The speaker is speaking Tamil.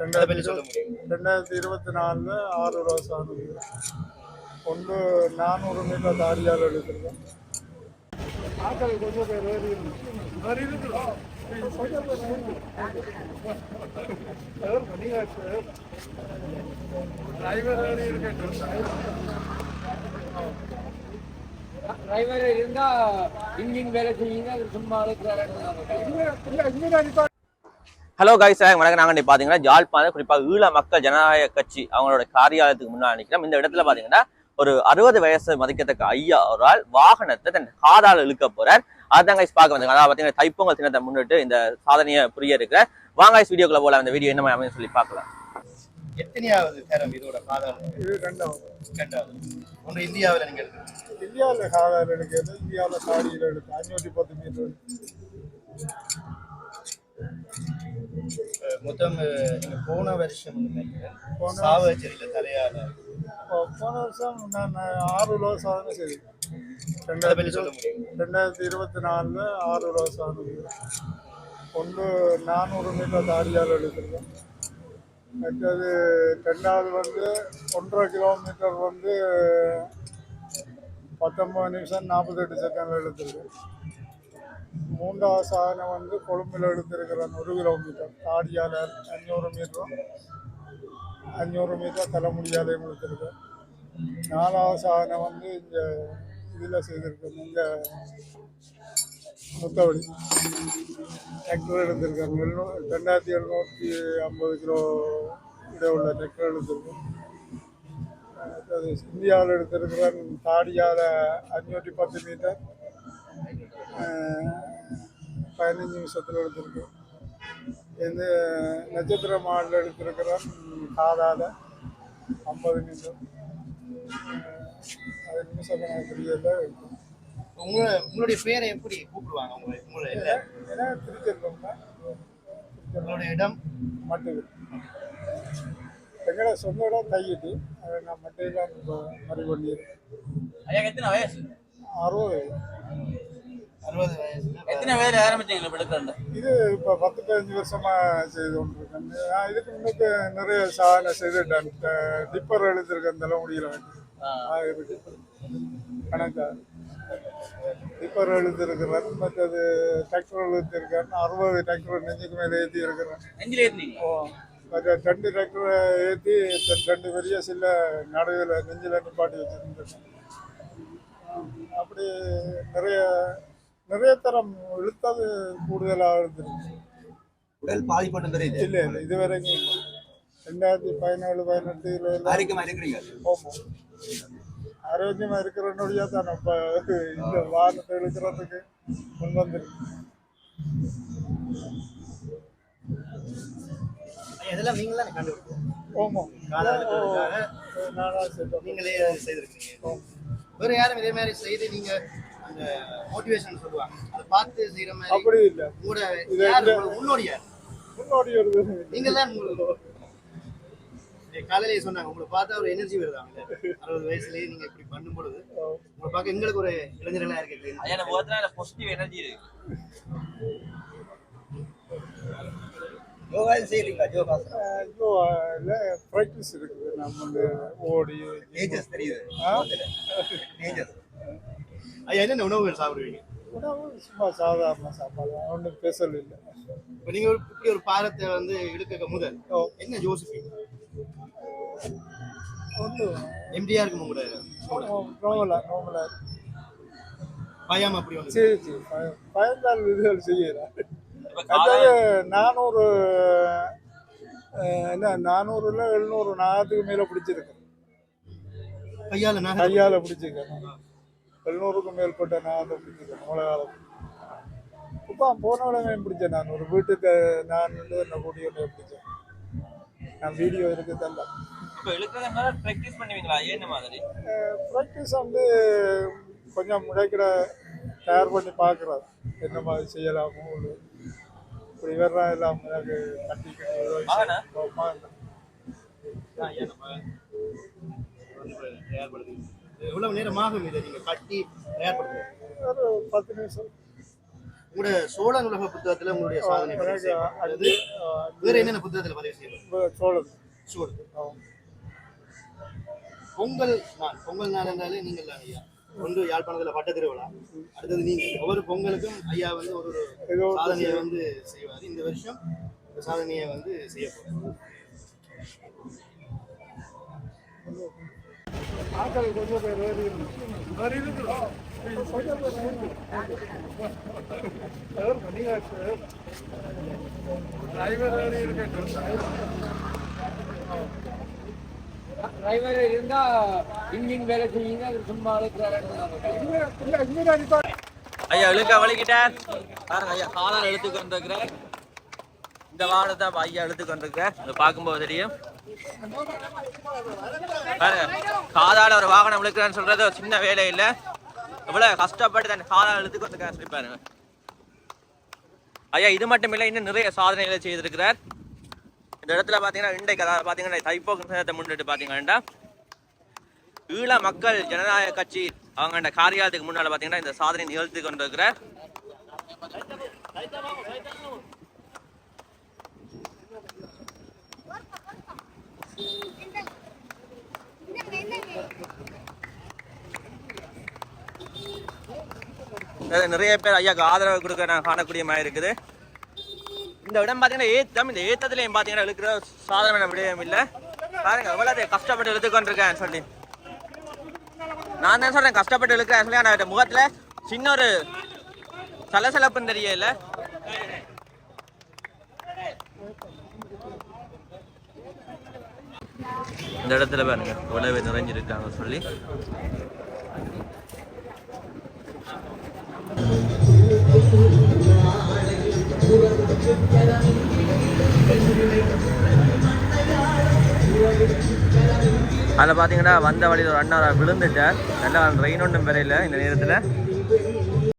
ரெண்டாயிரத்தி ரெண்டாயிரத்தி இருபத்தி நாலில் ஆறு ரோஸ் ஆனது ஒன்று நானூறு மீட்டர் தாடியால் எடுத்திருக்கேன் ஆட்கள் கொஞ்சம் பேர் வேறு வேறு இருக்கிறோம் டிரைவர் டிரைவர் இருந்தா இன்ஜின் வேலை செய்யுங்க சும்மா இருக்கிறாரு ஹலோ கைஸ் வணக்கம். நாங்கள் பார்த்தீங்கன்னா ஜாழ்ப்பாணம் குறிப்பாக ஈழ மக்கள் ஜனநாயக கட்சி அவங்களோட காரியாலயத்துக்கு முன்னாடி நிற்கிறோம் இந்த இடத்துல பார்த்தீங்கன்னா ஒரு அறுபது வயசு மதிக்கத்தக்க ஐயா ஒரு ஆள் வாகனத்தை தன் காதால் இழுக்க போறார். அதான் கைஸ் பார்க்க வந்தாங்க அதாவது பார்த்தீங்கன்னா தைப்பொங்கல் தினத்தை முன்னிட்டு இந்த சாதனையை புரிய இருக்கிற வாங்க கைஸ் வீடியோக்குள்ள போகலாம் இந்த வீடியோ என்ன அமையும் சொல்லி பார்க்கலாம். எத்தனையாவது தரம் இதோட காதல்? இது ரெண்டாவது. ரெண்டாவது. ஒன்று இந்தியாவில் நீங்கள் எடுக்கிறீங்க இந்தியாவில் காதால் எடுக்கிறது இந்தியாவில் தாடியில் எடுக்கும் அஞ்சூற்றி பத்து மீட்டர். மொத்தம் அஹ், நீங்க போன வருஷம் நினைக்கிறேன் சாவச்சேரியில தலையால போன வருஷம் நான் ஆறு கிலோ சாதனை சொல்ல ரெண்டாயிரத்தி ரெண்டாயிரத்தி இருபத்தி நாலில் ஆறு கிலோ சாதனை ஒன்று நானூறு மீட்டர் தாடியால் எடுத்திருக்கேன் மற்றது ரெண்டாவது வந்து ஒன்றரை கிலோமீட்டர் வந்து பத்தொம்பது நிமிஷம் நாற்பத்தெட்டு செகண்டில் எடுத்திருக்கேன் மூன்றாவது சாதனை வந்து கொழும்பில் எடுத்திருக்கிறேன் ஒரு கிலோமீட்டர் தாடியால் அஞ்சூறு மீட்டரும் அஞ்சூறு மீட்டர் தலைமுடியாலையும் எடுத்திருக்கேன் நாலாவது சாதனை வந்து இங்கே இதில் செய்திருக்கேன் இந்த முத்தவழி டிராக்டர் எடுத்திருக்கேன் எழுநூ ரெண்டாயிரத்தி எழுநூற்றி ஐம்பது கிலோ இடையுள்ள டிராக்டர் எடுத்திருக்கேன் அது இந்தியாவில் எடுத்திருக்கிறேன் தாடியால் அஞ்சூற்றி பத்து மீட்டர் பதினஞ்சு நிமிஷத்தில் எடுத்திருக்கேன் இந்த நட்சத்திர மாடல் எடுத்திருக்கிறேன் காதால். ஐம்பது நிமிஷம். அது நிமிஷம் கணக்கு தெரியல உங்க உங்களுடைய பேரை எப்படி கூப்பிடுவாங்க? உங்களை உங்களை இல்ல? ஏன்னா திருச்செல்வம்னா உங்களுடைய இடம்? மட்டும் எங்களை சொந்த இடம் தையிட்டு அதை நான் மட்டும் தான் இப்போ மறு பண்ணியிருக்கேன். ஐயா எத்தனை வயசு? அறுபது அறுபது வயசு எத்தனை வயதில் ஆரம்பிச்சீங்க எடுக்கிறேன் இது இப்போ பத்து பதினஞ்சு வருஷமா செய்து கொண்டிருக்கேன். நான் இதுக்கு முன்னுக்கு நிறைய சாதனை செய்துட்டேன். டிப்பர் எழுதியிருக்கேன் தலைமுடியில் டிப்பர் கணக்கா? டிப்பர் எழுதியிருக்கிறேன். மற்றது டிராக்டர் எழுதியிருக்கேன். அறுபது டிராக்டர் நெஞ்சுக்கு மேலே ஏற்றி இருக்கிறேன் நெஞ்சில் ஏற்றினீங்க ஓ மற்ற ரெண்டு டிராக்டரை ஏற்றி ரெண்டு பெரிய சில்ல நடுவில் நெஞ்சில் நிப்பாட்டி வச்சுருந்தேன். அப்படி நிறைய நிறைய தரம் இழுத்தது கூடுதலாக இருந்திருக்கு. உடல் பாதிப்பட்டு இல்லை இதுவரைக்கும். ரெண்டாயிரத்தி பதினேழு பதினெட்டு ஆரோக்கியமா இருக்கிறீங்க. போகும் ஆரோக்கியமாக இருக்கிறனுடைய தான் இப்போ இந்த வாகனத்தை இழுக்கிறதுக்கு முன் வந்திருக்கு. இதெல்லாம் நீங்க தான் கண்டுபிடிக்கும் ஓமம் காதால் இருக்கிறதுக்காக நானா செய்தோம். நீங்களே செய்திருக்கீங்க. வேற யாரும் இதே மாதிரி செய்து நீங்க அந்த மோட்டிவேஷன் சொல்லுவாங்க. அதை பார்த்து செய்யற மாதிரி அப்படி இல்லை. யார் முன்னோடியார் முன்னோடி இது. நீங்க தான் காலையிலேயே சொன்னாங்க. உங்களை பார்த்தா ஒரு எனர்ஜி வருதாங்க அறுபது வயசுலயே நீங்க இப்படி பண்ணும் பொழுது உங்களை பார்க்க எங்களுக்கு ஒரு இளைஞர்களா இருக்கு நம்ம முகத்தில் பாசிட்டிவ் எனர்ஜி இருக்கு. யோகா செய்யறீங்களா யோகா ப்ராக்டிஸ் இருக்குது. நம்ம ஓடி ஏஜஸ் தெரியுது? ஐயா என்னென்ன உணவுகள் சாப்பிடுவீங்க? உணவு சும்மா சாதாரண சாப்பாடு ஒன்றும் ஸ்பெஷல் இல்லை. இப்போ நீங்க ஒரு இப்படி ஒரு பாரத்தை வந்து இழுக்க முதல். என்ன யோசிப்பீங்க? உங்களோட நோமலா நோமலா பயம் அப்படி வந்து சரி சரி பய- பயந்தால் இதுகள் செய்யலாம் அதாவது நானூறு என்ன நானூறுல எழுநூறு நாத்துக்கு மேலே பிடிச்சிருக்கேன். கையால கையால் பிடிச்சிருக்கேன். எழுநூறுக்கும் மேற்பட்ட நாத்தை பிடிச்சிருக்கேன். அவ்வளோ காலம் இப்போ போன உடனே பிடிச்சேன் நான். ஒரு வீட்டுக்கு நான் வந்து என்ன கூட்டி ஒன்று பிடிச்சேன். நான் வீடியோ இருக்கு இழுக்கிறதுனால ப்ராக்டிஸ் பண்ணுவீங்களா? என்ன மாதிரி? ப்ராக்டிஸ் வந்து கொஞ்சம் முடைக்கிற தயார் பண்ணி பார்க்குறது என்ன மாதிரி செய்யலாமோ ஒரு இப்படி வர்றா எல்லாம் எனக்கு கட்டி எவ்வளவு நேரம் ஆகும் இதை நீங்க கட்டி தயார்படுத்துங்க ஒரு பத்து நிமிஷம். உங்களோட சோழன் உலக புத்தகத்துல உங்களுடைய சாதனை. அது வேற என்னென்ன புத்தகத்துல பதிவு செய்யப்பட்டது சோழன். சோழன். பொங்கல் நாள். பொங்கல் நாள் என்றாலே நீங்கள் ஐயா. ஒன்று யாழ்ப்பாணத்துல பட்ட திருவிழா அடுத்தது நீங்க ஒவ்வொரு பொங்கலுக்கும் ஐயா வந்து ஒரு சாதனையை வந்து செய்வார். இந்த வருஷம் இந்த சாதனையை வந்து செய்ய போறாரு. ஆக்கள் கொஞ்சம் பேர் வேறு கொஞ்சம் பேர் டிரைவர் வேறு இருக்கட்டும் டிரைவர் இருந்தா இன்ஜின் வேலை செய்யுங்க அது சும்மா இங்கே- ஐயா இழுக்க வலிக்கிட்டார் பாருங்க ஐயா காலால் இழுத்து கொண்டிருக்கிறார். இந்த வாகனத்தை ஐயா இழுத்து கொண்டிருக்கிறார். இதை பார்க்கும்போது தெரியும். பாருங்க. காதால ஒரு வாகனம் இழுக்கிறேன்னு சொல்றது ஒரு சின்ன வேலை இல்லை. எவ்வளவு கஷ்டப்பட்டு தன் காலால் இழுத்து கொண்டிருக்காரு சொல்லி பாருங்க. ஐயா இது மட்டும் இல்லை இன்னும் நிறைய சாதனைகளை செய்திருக்கிறார். இந்த இடத்துல பார்த்தீங்கன்னா இண்டை அதாவது பார்த்தீங்கன்னா தைப்போக்கு தினத்தை முன்னிட்டு பார்த்தீங்கன்னா ஈழ மக்கள் ஜனநாயக கட்சி அவங்க அந்த காரியாலயத்துக்கு முன்னால பாத்தீங்கன்னா இந்த சாதனை நிகழ்த்தி கொண்டிருக்கிறார். நிறைய பேர் ஐயாக்கு ஆதரவு கொடுக்க நான் காணக்கூடிய மாதிரி இருக்குது. இந்த இடம் பாத்தீங்கன்னா ஏத்தம் இந்த ஏத்தத்துலையும் பாத்தீங்கன்னா இருக்கிற சாதாரண விடயம் இல்லை. பாருங்க எவ்வளோ கஷ்டப்பட்டு இழுத்துக்கொண்டிருக்கேன் சொல்லி. நான் தான் சொல்றேன் கஷ்டப்பட்டு இழுக்கிறேன் சொல்லி ஆனால் முகத்தில் முகத்துல சின்ன ஒரு சலசலப்புன்னு தெரியல. இந்த இடத்துல பாருங்க உழவு நிறைஞ்சிருக்காங்க சொல்லி. அதில் பார்த்தீங்கன்னா வந்த வழியில் ஒரு அண்ணா விழுந்துட்டார். நல்லா ரெயின் ஒன்றும் பெறையில் இந்த நேரத்தில்.